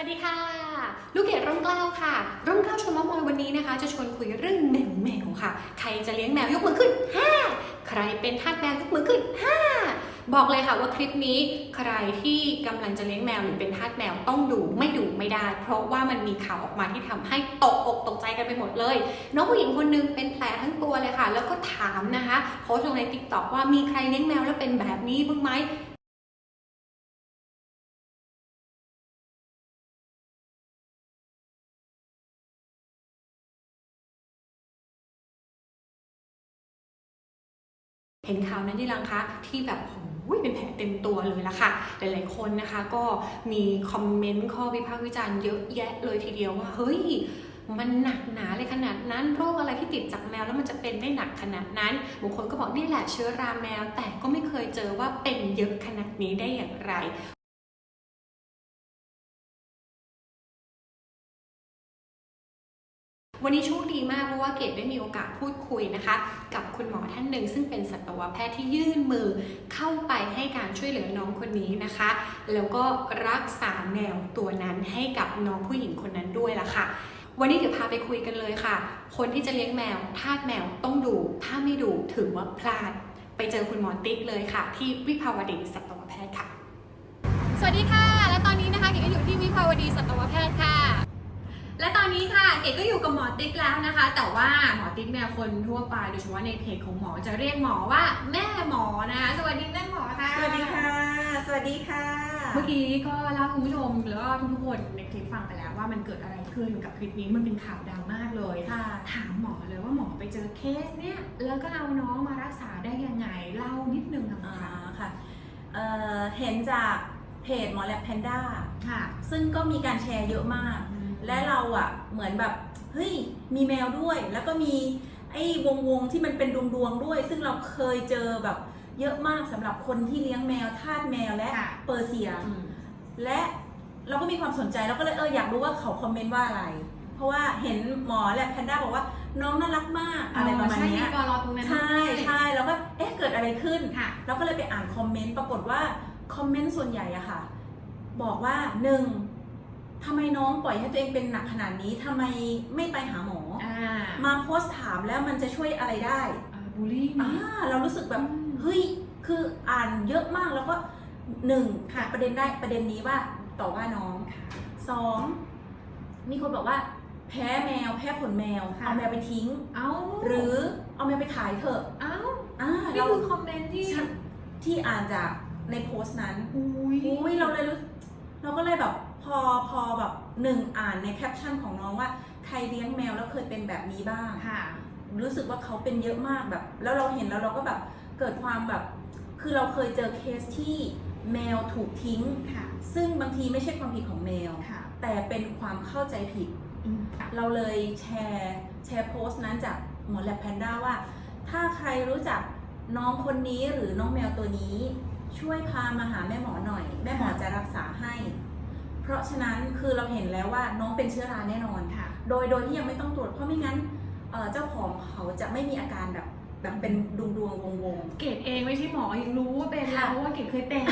วัสดีค่ะ ลูกเกดร่มเกล้าค่ะ ร่มเกล้าชวนมามอยวันนี้นะคะ จะชวนคุยเรื่องแมวแมวค่ะ ใครจะเลี้ยงแมวยกมือขึ้น 5 ใครเป็นทาสแมวยกมือขึ้น 5 บอกเลยค่ะว่าคลิปนี้ใครที่กำลังจะเลี้ยงแมวหรือเป็นทาสแมวต้องดูไม่ดูไม่ได้ เพราะว่ามันมีข่าวออกมาที่ทำให้ตกอกตกใจกันไปหมดเลย น้องผู้หญิงคนหนึงเป็นแผลทั้งตัวเลยค่ะ แล้วก็ถามนะคะโพสต์ลงในติ๊กต็อกว่ามีใครเลี้ยงแมวแล้วเป็นแบบนี้บ้างไหม เห็นข่าวนั้นที่ลังคะที่แบบโอ้ยเป็นแผลเต็มตัวเลยละค่ะ หลายๆคนนะคะ ก็มีคอมเมนต์ข้อวิพากษ์วิจารณ์เยอะแยะเลยทีเดียวว่าเฮ้ยมันหนักหนาเลยขนาดนั้นโรคอะไรที่ติดจากแมวแล้วมันจะเป็นได้หนักขนาดนั้นบางคนก็บอกนี่แหละเชื้อราแมว แต่ก็ไม่เคยเจอว่าเป็นเยอะขนาดนี้ได้อย่างไร วันนี้โชคดีมากเพราะว่าเกดได้มีโอกาสพูดคุยนะคะ กับคุณหมอท่านหนึ่งซึ่งเป็นสัตวแพทย์ที่ยื่นมือเข้าไปให้การช่วยเหลือน้องคนนี้นะคะ แล้วก็รักษาแมวตัวนั้นให้กับน้องผู้หญิงคนนั้นด้วยล่ะค่ะ วันนี้เดี๋ยวพาไปคุยกันเลยค่ะ คนที่จะเลี้ยงแมวทาสแมวต้องดู ถ้าไม่ดูถือว่าพลาด ไปเจอคุณหมอติ๊กเลยค่ะ ที่วิภาวดีสัตวแพทย์ค่ะ สวัสดีค่ะ และตอนนี้นะคะเกดก็อยู่ที่วิภาวดีสัตวแพทย์ค่ะ และตอนนี้ค่ะเกดก็อยู่กับหมอติ๊กแล้วนะคะ แต่ว่าหมอติ๊กเนี่ยคนทั่วไปโดยเฉพาะในเพจของหมอจะเรียกหมอว่าแม่หมอนะคะสวัสดีแม่หมอค่ะ สวัสดีค่ะ สวัสดีค่ะ เมื่อกี้ก็เล่าให้คุณผู้ชมแล้วก็ทุกคนในคลิปฟังไปแล้วว่ามันเกิดอะไรขึ้นกับคลิปนี้มันเป็นข่าวดังมากเลยค่ะ ถามหมอเลยว่าหมอไปเจอเคสเนี่ยแล้วก็เอาน้องมารักษาได้ยังไงเล่านิดนึงค่ะหมออ่าคะค่ะเอ่อเห็นจากเพจหมอแลบแพนด้าค่ะซึ่งก็มีการแชร์เยอะมาก และเราอะเหมือนแบบเฮ้ยมีแมวด้วย แล้วก็มีไอ้วงวงๆที่มันเป็นดวงดวงๆด้วย ซึ่งเราเคยเจอแบบเยอะมากสำหรับคนที่เลี้ยงแมวทาสแมวและค่ะเปอร์เซียอืมและเราก็มีความสนใจเราก็เลยเอออยากรู้ว่าเขาคอมเมนต์ว่าอะไร เพราะว่าเห็นหมอแลบแพนด้าบอกว่าน้องน่ารักมากอะไรประมาณเนี้ยใช่ก็รอตรงนั้นใช่ใช่แล้วก็เอ๊ะเกิดอะไรขึ้นค่ะเราก็เลยไปอ่านคอมเมนต์ปรากฏว่าคอมเมนต์ส่วนใหญ่อะค่ะ บอกว่าหนึ่ง ทำไมน้องปล่อยให้ตัวเองเป็นหนักขนาดนี้ทำไมไม่ไปหาหมอ อ่ามาโพสต์ถามแล้วมันจะช่วยอะไรได้อ่าบูลลี่อ่าเรารู้สึกแบบอืมเฮ้ยคืออ่านเยอะมากแล้วก็หนึ่งค่ะ ประเด็นได้ประเด็นนี้ว่าต่อว่าน้องค่ะ สองมีคนบอกว่า แพ้แมวแพ้ขนแมวค่ะ เอาแมวไปทิ้ง เอ้าหรือเอาแมวไปขายเถอะเอ้าอ่านี่เราคือคอมเมนต์ที่ฉันที่อ่านจากในโพสต์นั้น อุ้ย อุ้ยเราเลยรู้เราก็เลยแบบพ อพอแบบหนึ่งอ่านในแคปชั่นของน้องว่าใครเลี้ยงแมวแล้วเคยเป็นแบบนี้บ้าง ค่ะ รู้สึกว่าเขาเป็นเยอะมากแบบ แล้วเราเห็นแล้วเราก็แบบเกิดความแบบ คือเราเคยเจอเคสที่แมวถูกทิ้ง ค่ะ ซึ่งบางทีไม่ใช่ความผิดของแมว ค่ะ แต่เป็นความเข้าใจผิด อืมค่ะ เราเลยแชร์แชร์โพสต์นั้นจากหมอแลบแพนด้าว่า ถ้าใครรู้จักน้องคนนี้หรือน้องแมวตัวนี้ ช่วยพามาหาแม่หมอหน่อย แม่หมอจะรักษาให้ เพราะฉะนั้นคือเราเห็นแล้วว่าน้องเป็นเชื้อราแน่นอนค่ะ โดยโดยที่ยังไม่ต้องตรวจเพราะไม่งั้นเอ่อเจ้าของเขาจะไม่มีอาการแบบแบบเป็นดวงดวงวงวงเกดเองไม่ใช่หมอยังรู้ว่าเป็นแล้วค่ะเพราะว่าเกดเคยเป็น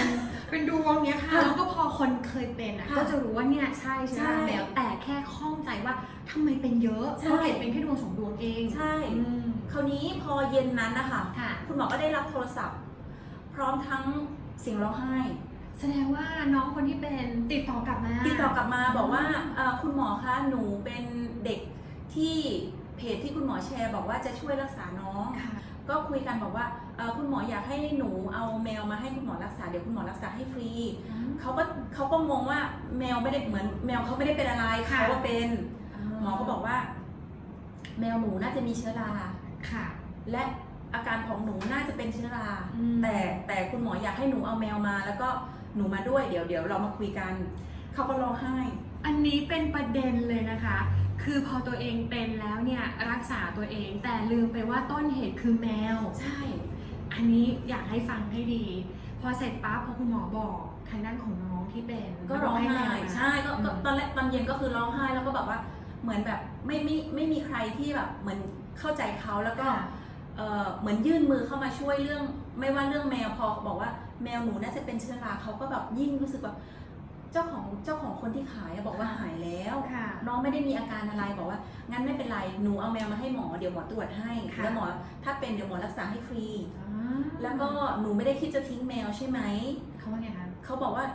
เป็นดวงเนี้ยค่ะค่ะแล้วก็พอคนเคยเป็นอะค่ะก็จะรู้ว่าเนี่ยใช่ใช่ใช่ไหมแล้วแต่แค่ข้องใจว่าทำไมเป็นเยอะใช่เพราะเกดเป็นแค่ดวงสองดวงเองใช่อืมคราวนี้พอเย็นนั้นนะคะค่ะคุณหมอก็ได้รับโทรศัพท์ พร้อมทั้งเสียงร้องไห้ แสดงว่าน้องคนที่เป็นติดต่อกลับมา ติดต่อกลับมาบอกว่าเอ่อคุณหมอคะหนูเป็นเด็กที่เพจที่คุณหมอแชร์บอกว่าจะช่วยรักษาน้อง ค่ะ ก็คุยกันบอกว่าเอ่อคุณหมออยากให้หนูเอาแมวมาให้คุณหมอรักษาเดี๋ยวคุณหมอรักษาให้ฟรีเขาก็เขาก็งงว่าแมวไม่ได้เหมือน แมวเขาไม่ได้เป็นอะไรค่ะ เขาว่าเป็น หมอก็บอกว่า แมวหนูน่าจะมีเชื้อรา ค่ะ และอาการของหนูน่าจะเป็นเชื้อรา อืม แต่แต่คุณหมออยากให้หนูเอาแมวมา แล้วก็ หนูมาด้วยเดี๋ยวเดี๋ยวเรามาคุยกัน เขาก็ร้องไห้ อันนี้เป็นประเด็นเลยนะคะ คือพอตัวเองเป็นแล้วเนี่ยรักษาตัวเองแต่ลืมไปว่าต้นเหตุคือแมว ใช่ อันนี้อยากให้ฟังให้ดี พอเสร็จปั๊บพอคุณหมอบอกทางด้านของน้องที่เป็นก็ร้องไห้แมวมาใช่ก็ก็อืมตอนแรกตอนเย็นก็คือร้องไห้แล้วก็แบบว่าเหมือนแบบไม่ไม่ไม่มีใครที่แบบเหมือนเข้าใจเขาแล้วก็ค่ะ เออเหมือนยื่นมือเข้ามาช่วยเรื่อง ไม่ว่าเรื่องแมวพอบอกว่า แมวหนูน่าจะเป็นเชื้อราเขาก็แบบยิ่งรู้สึกแบบเจ้าของเจ้าของคนที่ขายอะบอกว่าหายแล้ว ค่ะน้องไม่ได้มีอาการอะไรบอกว่า งั้นไม่เป็นไรหนูเอาแมวมาให้หมอเดี๋ยวหมอตรวจให้ค่ะ แล้วหมอถ้าเป็นเดี๋ยวหมอรักษาให้ฟรีอ่าแล้วก็หนูไม่ได้คิดจะทิ้งแมวใช่ไหม เขาว่าไงคะเขาบอกว่า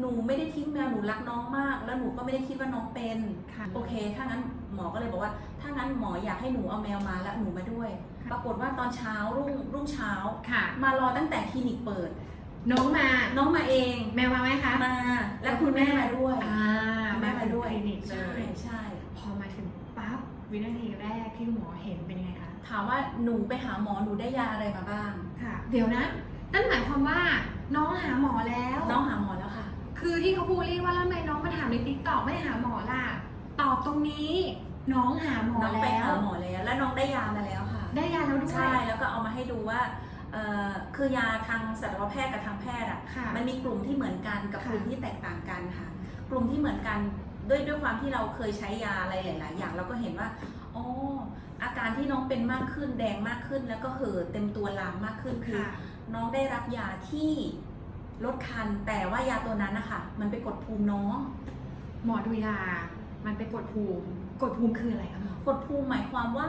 หนูไม่ได้ทิ้งแมวหนูรักน้องมาก แล้วหนูก็ไม่ได้คิดว่าน้องเป็น ค่ะ โอเค ถ้างั้นหมอก็เลยบอกว่า ถ้างั้นหมออยากให้หนูเอาแมวมาแล้วหนูมาด้วย ค่ะ ปรากฏว่าตอนเช้ารุ่งรุ่งเช้า ค่ะ มารอตั้งแต่คลินิกเปิด น้องมาน้องมาเองแมวมาไหมคะมาและคุณแม่มาด้วยอ่าแม่มาด้วยคลินิกเลใช่ยใช่พอมาถึงปั๊บวินาทีแรกที่หมอเห็นเป็นยังไงคะถามว่าหนูไปหาหมอหนูได้ยาอะไรมาบ้างค่ะ เดี๋ยวนะนั่นหมายความว่าน้องหาหมอแล้ว น้องหาหมอแล้วค่ะ คือที่เขาพูดเรียกว่าแล้วทำไมน้องมาถามในติ๊กต็อกไม่หาหมอล่ะตอบตรงนี้น้องหาหมอน้องไปแล้หาวหมอแล้ว แล้วน้องได้ยามาแล้วค่ะ ได้ยาแล้วด้วยใช่แล้วก็เอามาให้ดูว่าเอ่อ คือยาทางสัตวแพทย์กับทางแพทย์อะค่ะมันมีกลุ่มที่เหมือนกันกับค่ะกลุ่มที่แตกต่างกันค่ะ กลุ่มที่เหมือนกันด้วยด้วยความที่เราเคยใช้ยาอะไรหลาย ๆ อย่างเราก็เห็นว่าอ๋ออาการที่น้องเป็นมากขึ้นแดงมากขึ้น แล้วก็เห่อเต็มตัวลามมากขึ้นคือค่ะน้องได้รับยาที่ลดคันแต่ว่ายาตัวนั้นนะคะมันไปกดภูมิน้อง หมอดูยา มันไปกดภูมิ กดภูมิคืออะไรคะหมอกดภูมิหมายความว่า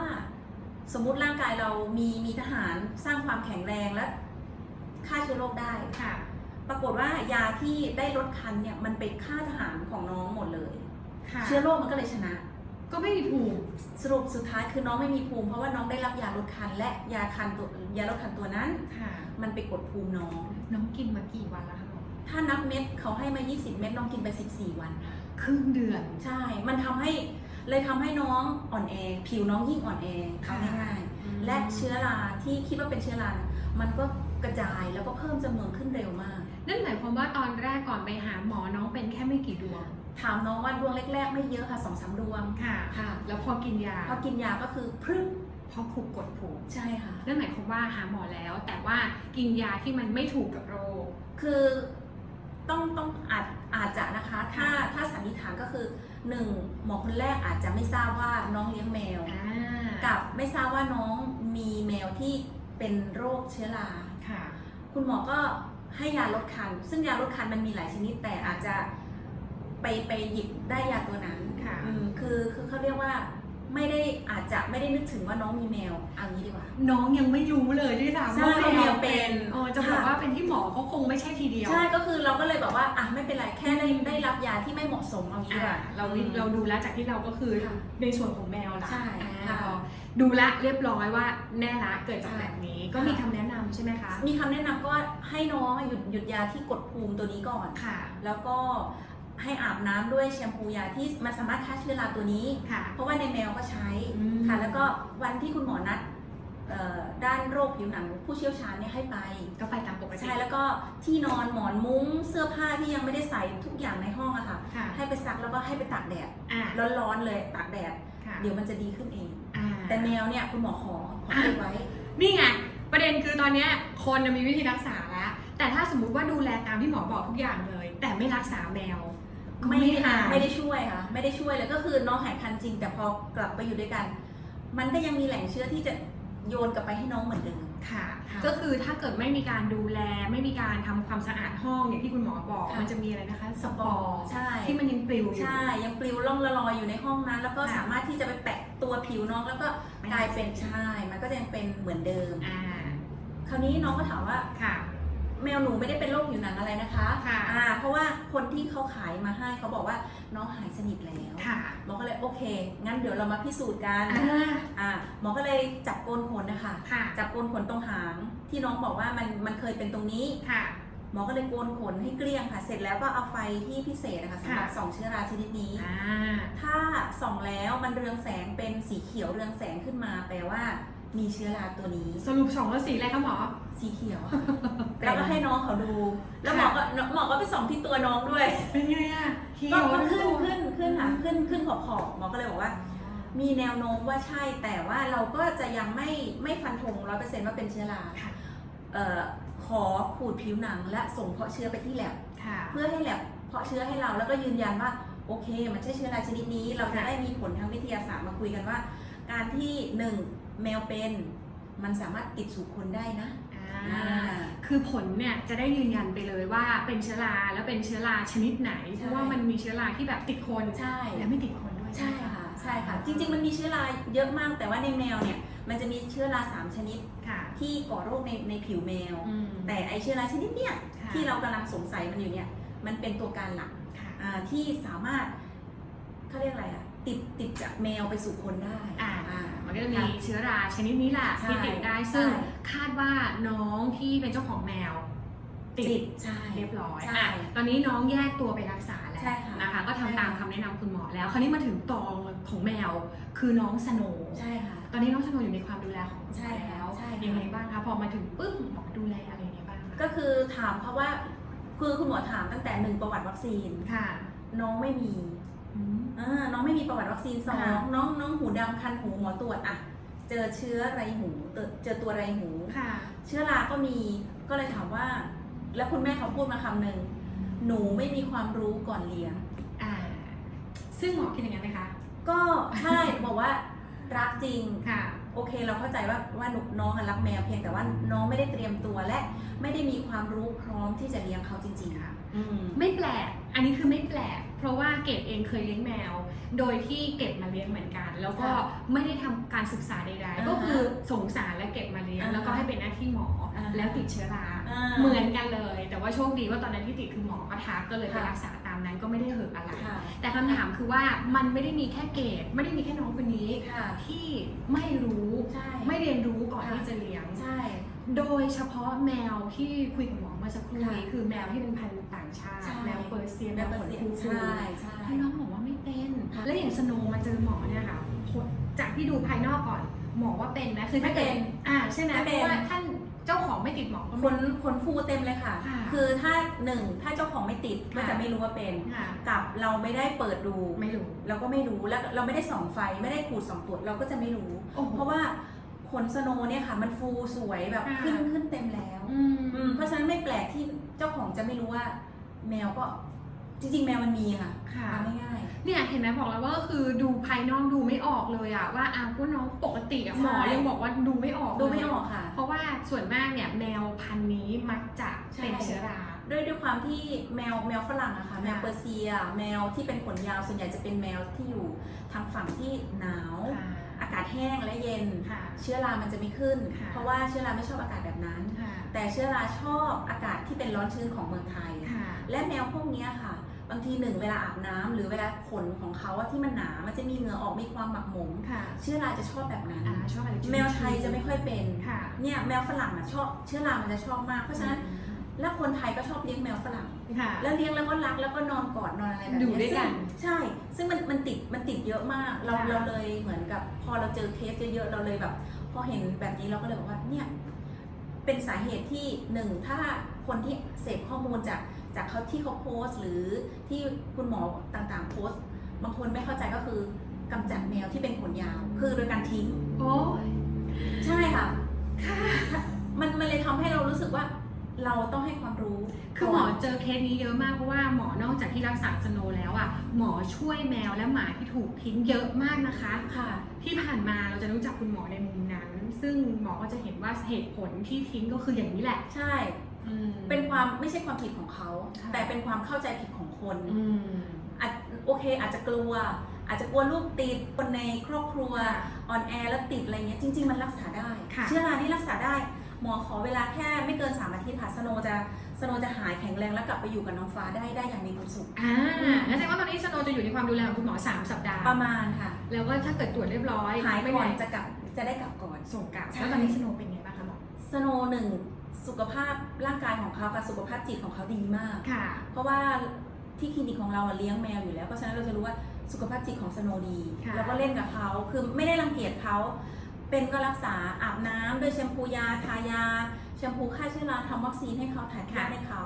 สมมุติร่างกายเรามีมีทหารสร้างความแข็งแรงและฆ่าเชื้อโรคได้ ค่ะ ปรากฏว่ายาที่ได้ลดคันเนี่ยมันไปฆ่าทหารของน้องหมดเลย ค่ะ เชื้อโรคมันก็เลยชนะ ก็ไม่มีภูมิ สรุปสุดท้ายคือน้องไม่มีภูมิเพราะว่าน้องได้รับยาลดคัน และยาคันตัวยาลดคันตัวนั้น ค่ะ มันไปกดภูมิน้อง น้องกินมากี่วันแล้วคะหมอถ้านับเม็ดเขาให้มา 20 เม็ดน้องกินไป 14 วันค่ะครึ่งเดือน ใช่ มันทำให้ เลยทำให้น้องอ่อนแอผิวน้องยิ่งอ่อนแอเอาง่ายๆและเชื้อราที่คิดว่าเป็นเชื้อรานะมันก็กระจายแล้วก็เพิ่มจำนวนขึ้นเร็วมาก นั่นหมายความว่าตอนแรกก่อนไปหาหมอน้องเป็นแค่ไม่กี่ดวง ถามน้องว่าดวงแรก ๆ ไม่เยอะค่ะสองสามดวงค่ะค่ะ แล้วพอกินยาพอกินยาก็คือพรึบเพราะถูกกดภูมิใช่ค่ะนั่นหมายความว่าหาหมอแล้ว แต่ว่ากินยาที่มันไม่ถูกกับโรคคือ ต้องต้องอาจอาจจะนะคะถ้าค่ะถ้าสันนิษฐานก็คือหนึ่งหมอคนแรกอาจจะไม่ทราบว่าน้องเลี้ยงแมวอ่ากับไม่ทราบว่าน้องมีแมวที่เป็นโรคเชื้อราค่ะ คุณหมอก็ให้ยาลดคัน ซึ่งยาลดคันมันมีหลายชนิดแต่อาจจะไปไปหยิบได้ยาตัวนั้นค่ะอืมคือคือเขาเรียกว่า ไม่ได้อาจจะไม่ได้นึกถึงว่าน้องมีแมวเอางี้ดีกว่า น้องยังไม่รู้เลยด้วยซ้ำใช่ว่าแมวเป็นเออจะบอกว่าเป็นที่หมอเขาคงไม่ใช่ทีเดียวใช่ก็คือเราก็เลยบอกว่าอะไม่เป็นไรแค่ได้ได้รับยาที่ไม่เหมาะสมเอางี้ดีกอ่าว่า เราอืมเราดูแล้วจากที่เราก็คือค่ะในส่วนของแมวละใช่อ่าค่ะพอดูละเรียบร้อยว่าแน่ละเกิดจากค่ะแบบนี้ก็ค่ะ มีคำแนะนำใช่ไหมคะมีคำแนะนำก็ให้น้องหยุดหยุดยาที่กดภูมิตัวนี้ก่อน ค่ะ แล้วก็ ให้อาบน้ำด้วยแชมพูยาที่มันสามารถฆ่าเชื้อราตัวนี้ค่ะเพราะว่าในแมวก็ใช้อืมค่ะ แล้วก็วันที่คุณหมอนัดเอ่อด้านโรคผิวหนังผู้เชี่ยวชาญเนี่ยให้ไป ก็ไปตามปกติใช่แล้วก็ที่นอนหมอนมุ้งเสื้อผ้าที่ยังไม่ได้ใส่ทุกอย่างในห้องอะค่ะค่ะให้ไปซักแล้วก็ให้ไปตากแดดอ่าร้อนๆเลยตากแดดค่ะเดี๋ยวมันจะดีขึ้นเองอ่าแต่แมวเนี่ยคุณหมอขอขอเก็บไว้ นี่ไงประเด็นคือตอนเนี้ยคนน่ะมีวิธีรักษาแล้วแต่ถ้าสมมุติว่าดูแลตามที่หมอบอกทุกอย่างเลย แต่ไม่รักษาแมวก็ ไม่ไม่หายไม่ได้ช่วยค่ะ ไม่ได้ช่วยเลยก็คือน้องหายคันจริง แต่พอกลับไปอยู่ด้วยกัน มันก็ยังมีแหล่งเชื้อที่จะโยนกลับไปให้น้องเหมือนเดิมค่ะค่ะก็คือถ้าเกิดไม่มีการดูแล ไม่มีการทำความสะอาดห้องอย่างที่คุณหมอบอกค่ะมันจะมีอะไรนะคะ สปอร์ใช่ที่มันยังปลิวอยู่ใช่ ยังปลิวล่องละลอยอยู่ในห้องนั้น แล้วก็ค่ะสามารถที่จะไปแปะตัวผิวน้องแล้วก็กลายเป็นใช่ มันก็จะยังเป็นเหมือนเดิมอ่าคราวนี้น้องก็ถามว่าค่ะ แมวหนูไม่ได้เป็นโรคผิวหนังอะไรนะคะค่ะอ่าเพราะว่าคนที่เขาขายมาให้เขาบอกว่าน้องหายสนิทแล้วค่ะหมอก็เลยโอเค งั้นเดี๋ยวเรามาพิสูจน์กันอ่าอ่าหมอก็เลยจับโกนขนนะคะค่ะจับโกนขนตรงหาง ที่น้องบอกว่ามันมันเคยเป็นตรงนี้ค่ะหมอก็เลยโกนขนให้เกลี้ยงค่ะ เสร็จแล้วก็เอาไฟที่พิเศษนะคะสำหรับค่ะส่องเชื้อราชนิดนี้อ่าถ้าส่องแล้วมันเรืองแสงเป็นสีเขียวเรืองแสงขึ้นมาแปลว่า มีเชื้อราตัวนี้ สรุปสองแล้วสีอะไรคะหมอ สีเขียวค่ะแล้วก็ให้น้องเขาดู แล้วหมอก็หมอก็ไปส่องที่ตัวน้องด้วย เป็นไงอะเขียก็วก็ขึ้นทั้งตัวขึ้นขึ้นค่ะขึ้นขึ้นขอบขอบหมอก็เลยบอกว่า มีแนวโน้มว่าใช่แต่ว่าเราก็จะยังไม่ไม่ฟันธงร้อยเปอร์เซ็นต์ว่าเป็นเชื้อราค่ะเอ่อขอขูดผิวหนัง และส่งเพาะเชื้อไปที่แลบค่ะเพื่อให้แลบเพาะเชื้อให้เราแล้วก็ยืนยันว่าโอเค มันใช่เชื้อราชนิดนี้ เราจะค่ะได้มีผลทางวิทยาศาสตร์มาคุยกันว่า การที่หนึ่ง แมวเป็นมันสามารถติดสู่คนได้นะอ่าอ่าคือผลเนี่ยจะได้ยืนยันไปเลยว่าเป็นเชื้อราแล้วเป็นเชื้อราชนิดไหน เพใช่ราะว่ามันมีเชื้อราที่แบบติดคนใช่และไม่ติดคนด้วยใช่ค่ะใช่ค่ะ จริง ๆ มันมีเชื้อราเยอะมาก แต่ว่าในแมวเนี่ยมันจะมีเชื้อราสามชนิดค่ะที่ก่อโรคในในผิวแมวอืมแต่ไอเชื้อราชนิดเนี่ยค่ะที่เรากำลังสงสัยมันอยู่เนี่ยมันเป็นตัวการหลักค่ะอ่าที่สามารถเขาเรียกอะไรอะติดติดจากแมวไปสู่คนได้อ่าอ่า มันก็จะมีเชื้อราชนิดนี้แหละใช่ที่ติดได้ซึ่งใช่คาดว่าน้องที่เป็นเจ้าของแมวติติดดใช่เรียบร้อยใช่อะตอนนี้น้องแยกตัวไปรักษาแล้วใช่ค่ะนะคะ ก็ทำใช่ตามคำแนะนำคุณหมอแล้ว คราวนี้มาถึงตองของแมวคือน้องสโนว์ใช่ค่ะ ตอนนี้น้องสโนว์อยู่ในความดูแลของคุณหมใช่อค่ะแล้วใช่ค่ะยังไงบ้างคะพอมาถึงปุ๊บหมอดูแลอะไรยังไงบ้างคะก็คือถามเขาว่าคือคุณหมอถามตั้งแต่หนึ่งประวัติวัคซีนค่ะ น้องไม่มี อืมอ่าน้องไม่มีประวัติวัคซีนสองค่ะน้องน้องหูดำคันหูหมอตรวจอะเจอเชื้อไรหูเจอเจอตัวไรหู ค่ะ เชื้อราก็มีก็เลยถามว่า แล้วคุณแม่เขาพูดมาคำหนึ่งหนูไม่มีความรู้ก่อนเลี้ยง อ่า ซึ่งหมอคิดอย่างนั้นไหมคะ ก็ใช่ บอกว่ารักจริง ค่ะ โอเคเราเข้าใจว่าว่าหนูน้องอะรักแมวเพียงแต่ว่าน้องไม่ได้เตรียมตัวและไม่ได้มีความรู้พร้อมที่จะเลี้ยงเขาจริงๆค่ะ อืม ไม่แปลก อันนี้คือไม่แปลก เพราะว่าเกดเองเคยเลี้ยงแมว โดยที่เก็บมาเลี้ยงเหมือนกัน แล้วก็ค่ะไม่ได้ทำการศึกษาใดอ่าๆฮะก็คือสงสารและเก็บมาเลี้ยงอ่าฮะแล้วก็ให้เป็นหน้าที่หมออ่าฮะแล้วติดเชื้อราอ่าเหมือนกันเลย แต่ว่าโชคดีว่าตอนนั้นที่ติดคือหมอก็ทักก็เลยไปค่ะรักษาตามนั้นก็ไม่ได้เหอะอะไรค่ะแต่คำถามคือว่ามันไม่ได้มีแค่เกดไม่ได้มีแค่น้องคนนี้ค่ะที่ไม่รู้ใช่ไม่เรียนรู้ก่อนค่ะที่จะเลี้ยงใช่ โดยเฉพาะแมวที่คุยกับหมอเมื่อสักครู่นี้ค่ะคือแมวที่เป็นพันธุ์ต่างชาติ ใช่แมวเปอร์เซียแมแม่วเปอขร์นเซียฟูใช่ใช่ให้น้องบอกว่าไม่เป็นค่ะ แล้วอย่างสโนว์มาเจอหมอเนี่ยค่ะผลจากที่ดูภายนอกก่อน หมอว่าเป็นไหมคือถ้าไม่เป็นอ่าใช่ไหมไม่เพเป็นราะว่าท่านเจ้าของไม่ติดหมอก็ขไม่ นขนฟูเต็มเลยค่ะ ค่ะคือถ้าหนึ่งถ้าเจ้าของไม่ติดก็ค่ะ จะไม่รู้ว่าเป็นค่ะกับเราไม่ได้เปิดดู ไม่รู้เราก็ไม่รู้แล้วเราไม่ได้ส่องไฟไม่ได้ขูดส่องตรวจเราก็จะไม่รู้ โอ้โหเพราะว่า ขนสโนว์เนี่ยค่ะ มันฟูสวยแบบค่ะขึ้นขึ้นเต็มแล้วอืมอืมเพราะฉะนั้นไม่แปลกที่เจ้าของจะไม่รู้ว่า แมวก็จริง ๆ แมวมันมีค่ะค่ะ เอาง่าย เนี่ยเห็นไหมบอกแล้วว่าก็คือดูภายนอกดูไม่ออกเลยอะว่าอ้าวก็น้องปกติอะใช่ หมอยังบอกว่าดูไม่ออกๆดูไม่เลยออกค่ะ เพราะว่าส่วนมากเนี่ยแมวพันธุ์นี้มักจะเป็นใช่ เชื้อรา ด้วยด้วยความที่แมวแมวฝรั่งอะค่ะ ค่ะ แมวเปอร์เซีย แมวที่เป็นขนยาวส่วนใหญ่จะเป็นแมวที่อยู่ทางฝั่งที่หนาว ค่ะ อากาศแห้งและเย็น ค่ะ เชื้อรามันจะไม่ขึ้น ค่ะ เพราะว่าเชื้อราไม่ชอบอากาศแบบนั้น ค่ะ แต่เชื้อราชอบอากาศที่เป็นร้อนชื้นของเมืองไทย ค่ะ และแมวพวกเนี้ยค่ะ บางทีหนึ่งเวลาอาบน้ำหรือเวลาขนของเขาอะที่มันหนา มันจะมีเหงื่อออกมีความหมักหมม ค่ะเชื้อราจะชอบแบบนั้น อ่าชอบอะไรชื้นๆแมวไทยจะไม่ค่อยเป็น ค่ะเนี่ยแมวฝรั่งอะชอบเชื้อรามันจะชอบมาก เพราะฉะนั้น แล้วคนไทยก็ชอบเลี้ยงแมวฝรั่ง ค่ะ แล้วเลี้ยงแล้วก็รักแล้วก็นอนกอดนอนอะไรแบบอยู่เนี้ด้วยกัน ซึ่งใช่ ซึ่งมันมันติดมันติดเยอะมาก เราค่ะ เราเลยเหมือนกับ พอเราเจอเคสเยอะๆเราเลยแบบ พอเห็นแบบนี้เราก็เลยบอกว่าเนี่ยเป็นสาเหตุที่หนึ่งถ้าคนที่เสพข้อมูลจากจากเขาที่เขาโพสต์ หรือที่คุณหมอต่างๆ โพสต์ บางคนไม่เข้าใจก็คือกำจัดแมวที่เป็นขนยาว คือโดยการทิ้ง โอ้ย ใช่ค่ะค่ะมันมันเลยทำให้เรารู้สึกว่า เราต้องให้ความรู้คือหมอเจอเคสนี้เยอะมากเพราะว่าหมอนอกจากที่รักษาสโนว์แล้วอะหมอช่วยแมวและหมาที่ถูกทิ้งเยอะมากนะคะค่ะ ที่ผ่านมาเราจะรู้จักคุณหมอในมุมนั้น ซึ่งหมอก็จะเห็นว่าเหตุผลที่ทิ้งก็คืออย่างนี้แหละ ใช่อืมเป็นความไม่ใช่ความผิดของเขาค่ะแต่เป็นความเข้าใจผิดของคนอืมอาจโอเคอาจจะกลัว อาจจะกลัวลูกติดคนในครอบครัวอ่อนแอแล้วติดอะไรเงี้ยจริง ๆ มันรักษาได้ค่ะเชื้อรานี่รักษาได้ หมอขอเวลาแค่ไม่เกิน 3 อาทิตย์ค่ะสโนว์จะสโนว์จะหายแข็งแรงแล้วกลับไปอยู่กับน้องฟ้าได้ได้อย่างมีความสุข อ่างั้นแสดงว่าตอนนี้สโนว์จะอยู่ในความดูแลของคุณหมอ 3 สัปดาห์ ประมาณค่ะ แล้วก็ถ้าเกิดตรวจเรียบร้อยหายไม่ก่อนไหนจะกลับจะได้กลับก่อน ส่งกลับ ใช่ แล้วตอนนี้สโนว์เป็นไงบ้างคะหมอ สโนว์หนึ่งสุขภาพร่างกายของเขากับสุขภาพจิตของเขาดีมาก ค่ะ เพราะว่าที่คลินิกของเราอะเลี้ยงแมวอยู่แล้ว เพราะฉะนั้นเราจะรู้ว่าสุขภาพจิตของสโนว์ดี ค่ะ แล้วก็เล่นกับเขาคือไม่ได้รังเกียจเขา เป็นก็รักษาอาบน้ำด้วยแชมพูยาทายา แชมพูฆ่าเชื้อราทำวัคซีนให้เขาถ่ายทาให้เขา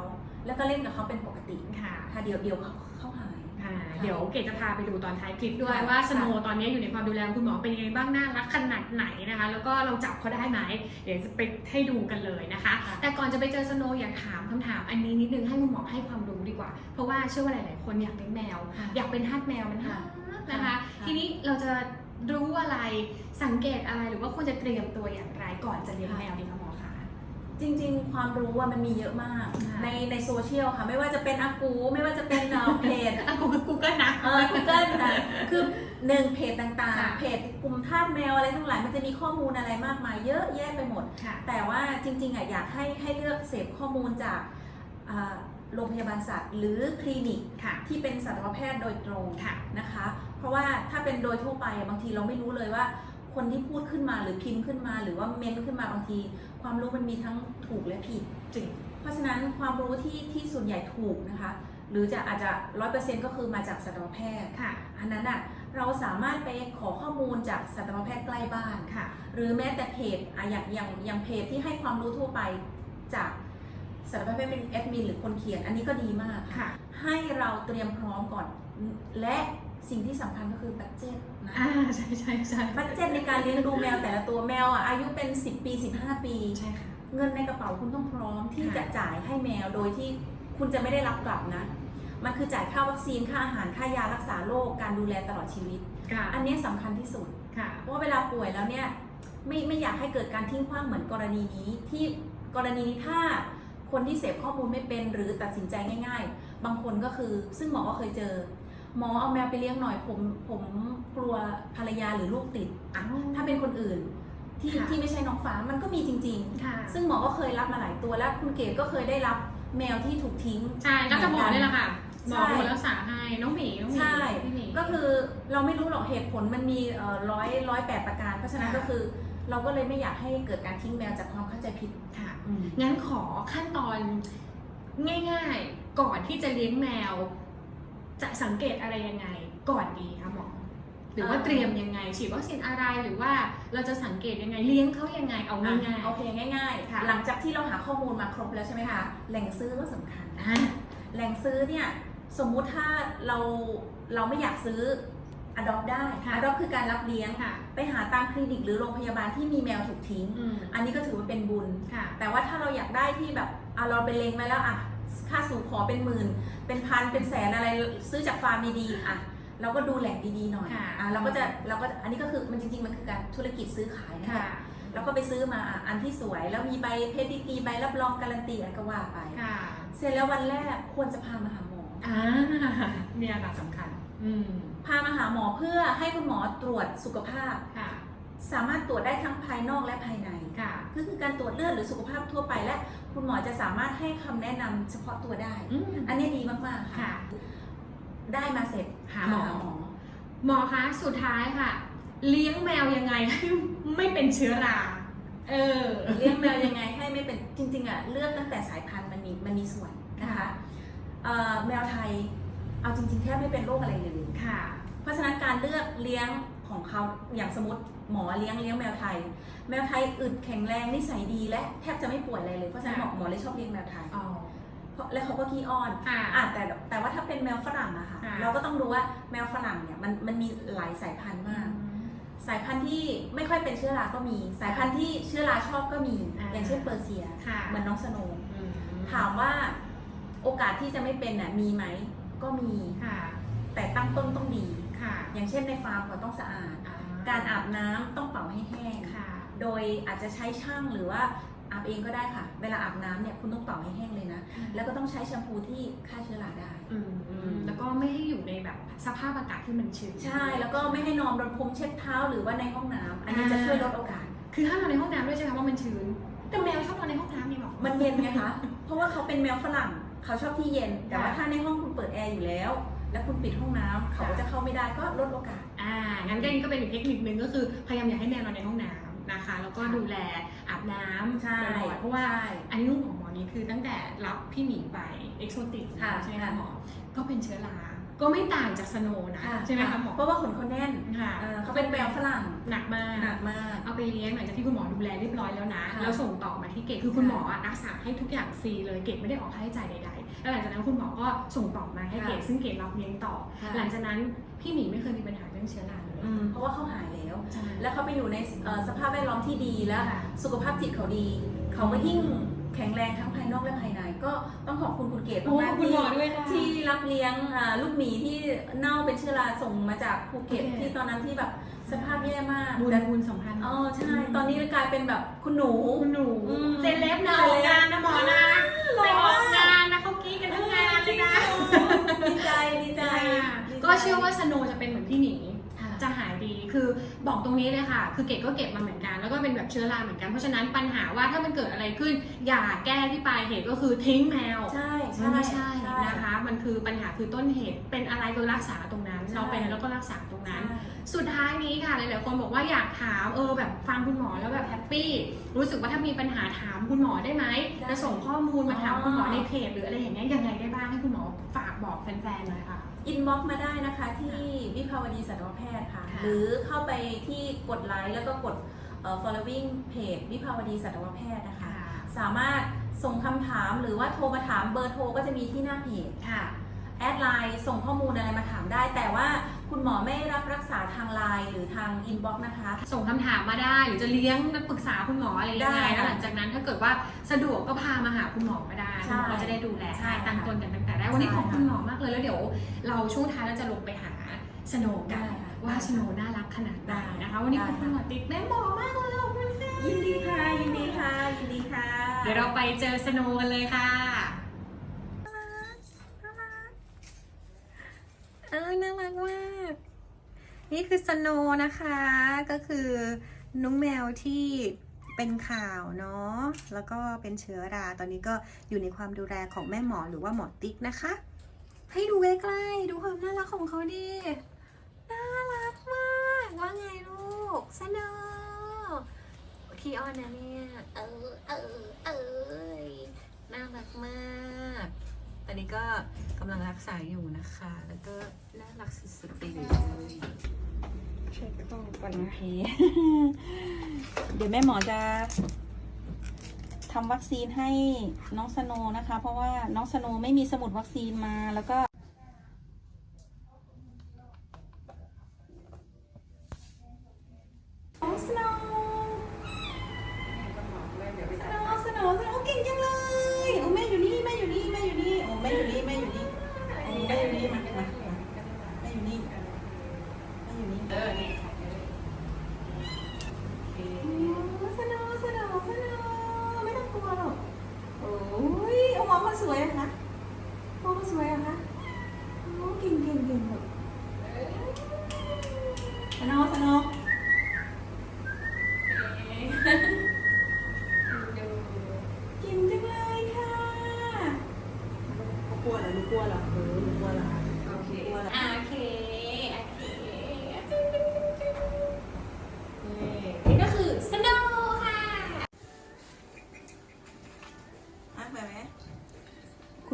แล้วก็เล่นกับเขาเป็นปกติค่ะค่ะเดี๋ยวเดี๋ยวเขาเขาหายอ่าเดี๋ยวเกดจะพาไปดูตอนท้ายคลิปด้วยค่ะว่าสโนว์ตอนนี้อยู่ในความดูแลของคุณหมอเป็นยังไงบ้างน่ารักขนาดไหนนะคะ แล้วก็เราจับเขาได้ไหมเดี๋ยวจะไปให้ดูกันเลยนะคะค่ะแต่ก่อนจะไปเจอสโนว์อยากถามคำถามอันนี้นิดนึงให้คุณหมอให้ความรู้ดีกว่า เพราะว่าเชื่อว่าหลาย ๆ คนอยากเลี้ยงแมวค่ะอยากเป็นทาสแมวมันค่ะน่ารักนะคะค่ะทีนี้เราจะ รู้อะไรสังเกตอะไรหรือว่าควรจะเตรียมตัวอย่างไรก่อนจะเลี้ยงแมวดีคะหมอคะจจริง ๆ ความรู้ว่ามันมีเยอะมาก ค่ะในในโซเชียลค่ะไม่ว่าจะเป็นอากู ไม่ว่าจะเป็นเอ่อเพจอะกูกูก็นะ เออ Google นะคือหนึ่งเพจต่างค่ะ ๆ เพจกลุ่มทาสแมวอะไรทั้งหลาย มันจะมีข้อมูลอะไรมากมายเยอะแยะไปหมด ค่ะ แต่ว่าจริงๆอะอยากให้ให้เลือกเสพข้อมูลจากอ่าโรงพยาบาลสัตว์ หรือคลินิกค่ะ ที่เป็นสัตวแพทย์โดยตรงค่ะ นะคะ เพราะว่าถ้าเป็นโดยทั่วไปอะบางทีเราไม่รู้เลยว่า คนที่พูดขึ้นมาหรือพิมพ์ขึ้นมาหรือว่าเมนต์ขึ้นมาบางที ความรู้มันมีทั้งถูกและผิดจริงเพราะฉะนั้นความรู้ที่ที่ส่วนใหญ่ถูกนะคะ หรือจะอาจจะร้อยเปอร์เซ็นต์ก็คือมาจากสัตวแพทย์ค่ะอันนั้นอะเราสามารถไปขอข้อมูลจากสัตวแพทย์ใกล้บ้านค่ะ หรือแม้แต่เพจอะอย่างอย่างอย่างเพจที่ให้ความรู้ทั่วไปจากสัตวแพทย์เป็นแอดมินหรือคนเขียน อันนี้ก็ดีมากค่ะ ให้เราเตรียมพร้อมก่อน และ สิ่งที่สำคัญก็คือบัตเจ็ตนะอ่าใช่ใช่ใช่บัตเจ็ตในการเลี้ยงดูแมวแต่ละตัวแมวอะอายุเป็น 10 ปี 15 ปี ใช่ค่ะ เงินในกระเป๋าคุณต้องพร้อมที่ค่ะ จะจ่ายให้แมวโดยที่คุณจะไม่ได้รับกลับนะ มันคือจ่ายค่าวัคซีนค่าอาหารค่ายารักษาโรคการดูแลตลอดชีวิต ค่ะอันนี้สำคัญที่สุด ค่ะ เพราะว่าเวลาป่วยแล้วเนี่ยไม่ไม่อยากให้เกิดการทิ้งขว้างเหมือนกรณีนี้ที่กรณีนี้ถ้าคนที่เสพข้อมูลไม่เป็นหรือตัดสินใจง่าย ๆ บางคนก็คือซึ่งหมอก็เคยเจอ หมอเอาแมวไปเลี้ยงหน่อยผมผมกลัวภรรยาหรือลูกติดอะถ้าเป็นคนอื่นที่ค่ะที่ไม่ใช่น้องฟ้ามันก็มีจริงค่ะๆซึ่งหมอก็เคยรับมาหลายตัวแล้วคุณเกดก็เคยได้รับแมวที่ถูกทิ้ง ใช่ก็จะหมอเนี่ยแหละค่ะหมอใช่เป็นคนรักษาให้น้องหมีน้องหมีใช่พี่หมีก็คือเราไม่รู้หรอกเหตุผลมันมีร้อยร้อยแปดประการ เพราะฉะนั้นค่ะก็คือ เราก็เลยไม่อยากให้เกิดการทิ้งแมวจากความเข้าใจผิดค่ะ งั้นขอขั้นตอนง่าย ๆ ก่อนที่จะเลี้ยงแมว จะสังเกตอะไรยังไงก่อนดีคะหมอหรือว่าเอ่อเตรียมยังไง ฉีดวัคซีนอะไรหรือว่าเราจะสังเกตยังไงเลี้ยงเขายังไงเอาง่ายโอเคง่ายค่ะๆหลังจากที่เราหาข้อมูลมาครบแล้วใช่ไหมคะแหล่งซื้อก็สำคัญๆอ่าแหล่งซื้อเนี่ยสมมุติถ้าเราเราไม่อยากซื้อ adopt ได้ adopt คือการรับเลี้ยงค่ะไปหาตามคลินิกหรือโรงพยาบาลที่มีแมวถูกทิ้งอืมอันนี้ก็ถือว่าเป็นบุญค่ะแต่ว่าถ้าเราอยากได้ที่แบบเอาเราไปเลงไว้แล้วอะ ค่าสูงขอเป็นหมื่น เป็นพันเป็นแสนอะไรซื้อจากฟาร์มดีๆอะเราก็ดูแหล่งดีๆหน่อยค่ะ อะเราก็จะเราก็อันนี้ก็คือมันจริงๆมันคือการธุรกิจซื้อขายนะค่ะคะแล้วก็ไปซื้อมาอะอันที่สวย แล้วมีใบเพดิกรีใบรับรองการันตีอะไรก็ว่าไป ค่ะเสร็จแล้ววันแรกควรจะพามาหาหมอ อ่าเนี่ยค่ะสำคัญ อืมพามาหาหมอเพื่อให้คุณหมอตรวจสุขภาพ ค่ะสามารถตรวจได้ทั้งภายนอกและภายใน ค่ะ ก็คือการตรวจเลือดหรือสุขภาพทั่วไปและ คุณหมอจะสามารถให้คำแนะนำเฉพาะตัวได้ อืมอันนี้ดีมากๆค่ะ ค่ะ ได้มาเสร็จหาหมอ หมอคะสุดท้ายค่ะ เลี้ยงแมวยังไงให้ไม่เป็นเชื้อรา เออ เลี้ยงแมวยังไงให้ไม่เป็นจริงๆอะเลือกตั้งแต่สายพันธุ์มันมีมันมีส่วนนะคะค่ะ เอ่อแมวไทยเอาจริงๆแทบไม่เป็นโรคอะไรเลย ค่ะ เพราะฉะนั้นการเลือกเลี้ยง ของเขาอย่างสมมติหมอเลี้ยงเลี้ยงแมวไทย แมวไทยอึดแข็งแรงนิสัยดีและแทบจะไม่ป่วยอะไรเลยเพราะฉะนั้นหมอค่ะหมอเลยชอบเลี้ยงแมวไทยอ๋อเพราะและเขาก็ขี้อ้อนค่ะอะแต่แต่ว่าถ้าเป็นแมวฝรั่งอะค่ะค่ะเราก็ต้องดูว่าแมวฝรั่งเนี่ยมันมันมีหลายสายพันธุ์มาก สายพันธุ์ที่ไม่ค่อยเป็นเชื้อราก็มี สายพันธุ์ที่เชื้อราชอบก็มีอ่าอย่างเช่นเปอร์เซียค่ะเหมือนน้องสโนว์อืมถามว่าโอกาสที่จะไม่เป็นน่ะมีไหมก็มีค่ะแต่ตั้งต้นต้องดี ค่ะ อย่างเช่นในฟาร์มเขาต้องสะอาดอ่การอาบน้ำต้องเป่าให้แห้งค่ะ โดยอาจจะใช้ช่างหรือว่าอาบเองก็ได้ค่ะ เวลาอาบน้ำเนี่ยคุณต้องเป่าให้แห้งเลยนะ แล้วก็ต้องใช้แชมพูที่ฆ่าเชื้อราได้อืมอืมแล้วก็ไม่ให้อยู่ในแบบสภาพอากาศที่มันชื้น ใช่ แล้วก็ไม่ให้นอนบนพรมเช็ดเท้าหรือว่าในห้องน้ำอันนี้จะอ่าช่วยลดโอกาส คือห้ามนอนในห้องน้ำด้วยใช่ไหมเพราะมันชื้น แต่แมวชอบนอนในห้องน้ำนี่หรอมันเย็นไงคะ เพราะว่าเขาเป็นแมวฝรั่ง เขาชอบที่เย็น แต่ว่าค่ะถ้าในห้องคุณเปิดแอร์อยู่แล้ว แล้วคุณปิดห้องน้ำเขาก็ค่ะจะเข้าไม่ได้ก็ลดโอกาส อ่า งั้นก็นี่ก็เป็นอีกเทคนิคนึงก็คือพยายามอย่าให้แมวนอนในห้องน้ำนะคะ แล้วก็ดูแลอาบน้ำใช่บ่อยๆเพราะว่าใช่อันนี้ลูกของหมอนี้คือตั้งแต่รับพี่หมีไปเอ็กโซติกค่ะใช่ไหมค่ะ คะหมอ ก็เป็นเชื้อรา ก็ไม่ต่างจากสโนว์นะใช่ไหมคะหมอเพราะว่าขนเขาแน่นค่ะเออเขาเป็นแมวฝรั่งหนักมากหนักมาก เอาไปเลี้ยงหลังจากที่คุณหมอดูแลเรียบร้อยแล้วนะค่ะแล้วส่งต่อมาที่เกดคือคุณหมออะรักษาให้ทุกอย่างฟรีเลยเกดไม่ได้ออกค่าใช้จ่ายใดๆแล้วหลังจากนั้นคุณหมอก็ส่งต่อมาให้เกดซึ่งเกดรับเลี้ยงต่อ หลังจากนั้นพี่หมีไม่เคยมีปัญหาเรื่องเชื้อราเลยอืมเพราะว่าเขาหายแล้วใช่แล้วเขาไปอยู่ในเอ่อสภาพแวดล้อมที่ดีแล้วค่ะสุขภาพจิตเขาดี เขาก็ยิ่งแข็งแรงทั้งภายนอกและภายใน ก็ต้องขอบคุณคุณเกดโอ้มากขอบๆคุณที่หมอด้วยค่ะ ที่รับเลี้ยงอ่าลูกหมีที่เน่าเป็นเชื้อราส่งมาจากภูเก็ตโอเคที่ตอนนั้นที่แบบสภาพแย่มากบุญแต่บุญสองพันอ๋อใช่ ตอนนี้กลายเป็นแบบคุณหนู คุณหนู อืม เซเลบนะออกงานนะหมอนะหล่อไปออกมากงานนะเขากรี้กันทั้งงานเลยนะดีใจดีใจก็เชื่อว่าสโนว์จะเป็นเหมือนพี่หนิงค่ะ จะหายดี คือบอกตรงนี้เลยค่ะ คือเกดก็เก็บมาเหมือนกัน แล้วก็เป็นแบบเชื้อราเหมือนกัน เพราะฉะนั้นปัญหาว่าถ้ามันเกิดอะไรขึ้น อย่าแก้ที่ปลายเหตุก็คือทิ้งแมว ใช่มันไม่ใช่ใช่นะคะ มันคือปัญหาคือต้นเหตุ เป็นอะไรก็รักษาตรงนั้นใช่เราเป็นแล้วก็รักษาตรงนั้นใช่สุดท้ายนี้ค่ะหลายๆคนบอกว่าอยากถามเออแบบฟังคุณหมอแล้วแบบแฮปปี้ รู้สึกว่าถ้ามีปัญหาถามคุณหมอได้ไหมได้จะส่งข้อมูลมาถามอ๋อคุณหมอในเพจหรืออะไรอย่างเงี้ยยังไงได้บ้างให้คุณหมอฝากบอกแฟนๆหน่อยค่ะ อินบ็อกมาได้นะคะที่วิภาวดีสัตวแพทย์ค่ะ ค่ะ หรือเข้าไปที่กดไลค์แล้วก็กดเอ่อ following เพจวิภาวดีสัตวแพทย์นะคะสามารถส่งคำถามหรือว่าโทรมาถามเบอร์โทรก็จะมีที่หน้าเพจ ค่ะ แอดไลน์ส่งข้อมูลอะไรมาถามได้ แต่ว่าคุณหมอไม่รับรักษาทางไลน์หรือทางอินบ็อกนะคะ ส่งคำถามมาได้ หรือจะเลี้ยงปรึกษาคุณหมออะไรยังไงได้แล้วหลังจากนั้นถ้าเกิดว่าสะดวกก็พามาหาคุณหมอก็ได้ใช่คุณหมอก็จะได้ดูแลใช่ให้ตั้งต้นกันตั้งแต่แรกวันนี้ใช่ขอบคุณหมอมากเลยแล้วเดี๋ยว เราช่วงท้ายเราจะลงไปหาสโนว์กันได้ค่ะว่าได้สโนว์น่ารักขนาดไหนได้นะคะ วันนี้ขอบคุณได้หมค่ะอติ๊กแม่หมอมากเลยขอบคุณค่ะยินดีค่ะ ยินดีค่ะ ยินดีค่ะ เดี๋ยวเราไปเจอสโนว์กันเลยค่ะ เออน่ารักมาก นี่คือสโนนะคะ ก็คือน้งแมวที่เป็นข่าวเนาะ แล้วก็เป็นเชื้อรา ตอนนี้ก็อยู่ในความดูแลของแม่หมอหรือว่าหมอติ๊กนะคะ ให้ดูใกล้ๆ ดูความน่ารักของเขาดิ น่ารักมาก ว่าไงลูกสโนว์ขี้อ้อนนะเนี่ย เออ เออ เออน่ารักมาก ตอนนี้ก็ กำลังรักษาอยู่นะคะ แล้วก็น่ารักสุดๆไปเลยเช็คกล้องก่อนโอเคเดี๋ยวแม่หมอจะทำวัคซีนให้น้องสโนนะคะ เพราะว่าน้องสโนไม่มีสมุดวัคซีนมาแล้วก็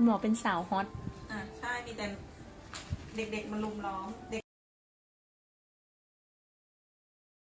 หมอเป็นสาวฮอต อะใช่มีแต่เด็กๆมาลุมล้อมเด็ก